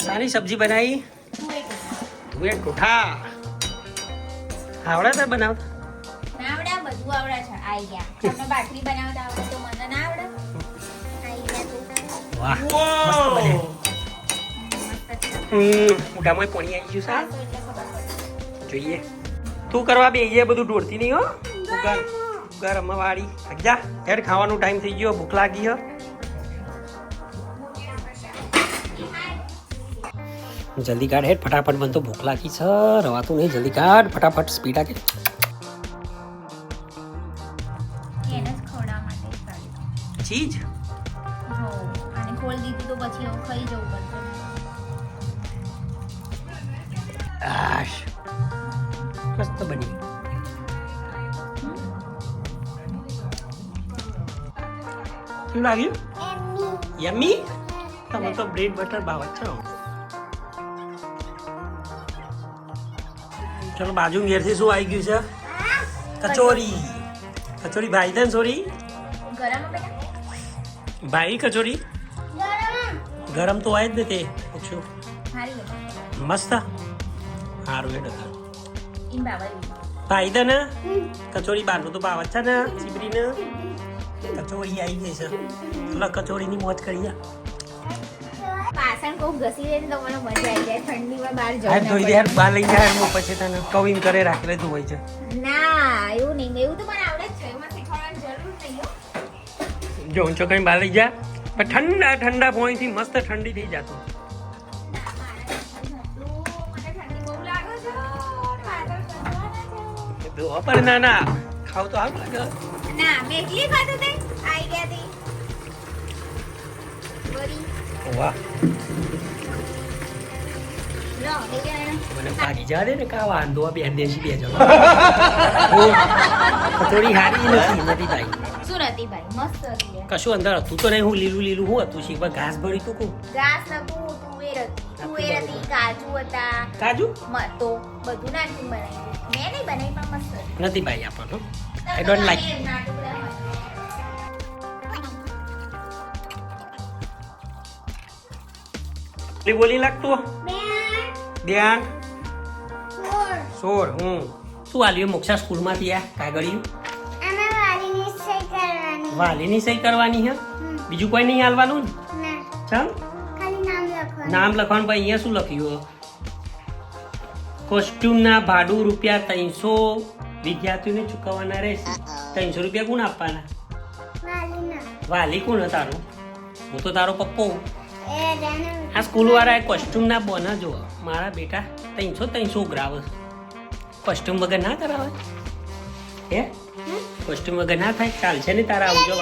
સારી સબ્જી બનાવી? તું આવડે તે બનાવતા? આવડે બધું આવડે છે. આઈ ગયા તમને બાટલી બનાવતા આવડે તો મને ના આવડે. આઈ ગયા તો. વાહ મોઢામાં પાણી આવી ગયું સા જોઈએ. તું કરવા બે એ બધું દોડતી નહીં હો? ઉગાર ઉગાર રમવા જા. હેડ ખાવાનો ટાઈમ થઈ ગયો. ભૂખ લાગી હો. જલ્દી કાઢ હેઠ ફટાફટ મને તો ભૂખ લાગી છે રવાતું નહીં જલ્દી કાઢ ફટાફટ સ્પીડ આગે. ચીજ? અને ખોલી દીધું તો પછી હવે ખાઈ જવું પડશે આશ. મસ્ત બની. કેવું લાગ્યું? યમ્મી તમે તો બ્રેડ બટર જ છો ચલો બાજુ ઘેરથી શું આવી ગયું છે? કચોરી. કચોરી ભાઈ દે સોરી? ભાઈ કચોરી? ગરમ. તો હોય જ ને તે પૂછ્યું મસ્ત? સારું હેડ ભાઈ ને? કચોરી બાંધો તો જ છે ને ચીબરીને કચોરી આવી ગઈ છે. ચલો કચોરીની મોજ કરીએ. પાસણ કોક ઘસી દે તો મને મજા આવી જાય ઠંડીમાં બહાર હાથ જવું ધોઈ દે યાર બહાર લઈ જાય હું પછી તને કવિન કરે રાખી લેતું હોય છે. ના એવું નહીં એવું તો મને આવડે જ છે એમાં શીખવાડવાની જરૂર નહીં જો ઊંચો કઈ બહાર લઈ જા પણ ઠંડા ઠંડા પોઈન્ટથી મસ્ત ઠંડી થઈ જતું. પર ના ના ખાવ તો આવ લાગે. ના મેં એકલી તે આઈ ગયા તી. વળી વાહ. મને ભાગી જા દે ને કા વાંધો આ બે દેશી બે જણ થોડી હારી નથી નથી ભાઈ. શું નથી ભાઈ મસ્ત હતી કશું અંદર હતું તો નહીં હું લીલું લીલું હું હતું શીખવા ઘાસ ભરી તું કું ઘાસ નતું તુવેર હતી તુવેર હતી કાજુ હતા. કાજુ? તો બધું નાખીને બનાવી. મેં નહીં બનાવી પણ મસ્ત નથી ભાઈ આપણને આઈ ડોન્ટ લાઈક બોલી બોલી લાગતું ધ્યાન સોળ. હું. શું આલ્યું મોક્ષા સ્કૂલમાંથી આ કાગળિયું વાલીની સહી કરવાની. હે? બીજું કોઈ નહીં હાલવાનું? ને. ચાલ નામ લખવાનું. ભાઈ અહીંયા શું લખ્યું કોસ્ટ્યુમના ભાડું રૂપિયા ત્રણસો વિદ્યાર્થીઓને ચૂકવવાના રહેશે. ત્રણસો રૂપિયા કોણ આપવાના? વાલી કોણ તારું? હું તો તારો પપ્પો. આ સ્કૂલ વાળા કોસ્ટ્યુમના બોના જો મારા બેટા ત્રણસો ત્રણસો ગ્રાવ કોસ્ટ્યુમ વગર ના કરાવે? હે? કોસ્ટ્યુમ વગર ના થાય? ચાલશે ને તારા આવજો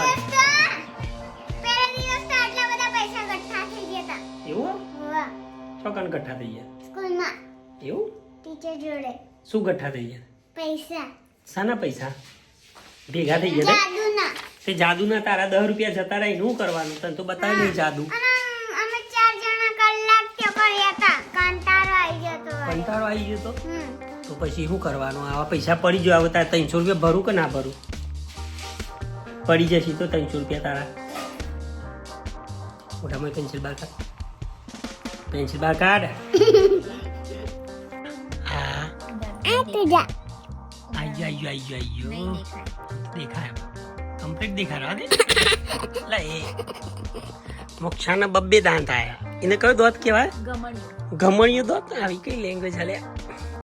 એવું? ચોકન ગઠ્ઠા થઈ ગયા? એવું? ટીચર જોડે શું ગઠ્ઠા થઈ ગયા? પૈસા શાના પૈસા? ભેગા થઈ ગયા તે જાદુના તારા દસ રૂપિયા જતા રહી શું કરવાનું? તને તો બતાવી નહીં જાદુ. કંટાળો આવી ગયો તો? તો પછી શું કરવાનું? આવા પૈસા પડી ગયો આવતા તારે ત્રણસો રૂપિયા ભરું કે ના ભરું? પડી જશે તો ત્રણસો રૂપિયા તારા. મોટામાં પેન્સિલ બાર કાઢ. પેન્સિલ બાર કાઢ. આ આઈ આઈ આઈ આઈ દેખાય. કમ્પ્લીટ દેખાય દે લે એ. મોક્ષાના બબ્બે દાંત આયા એને કયો દોત કહેવાય? ગમણિયું. ગમણિયું દોત? આવી કઈ લેંગ્વેજ હાલે?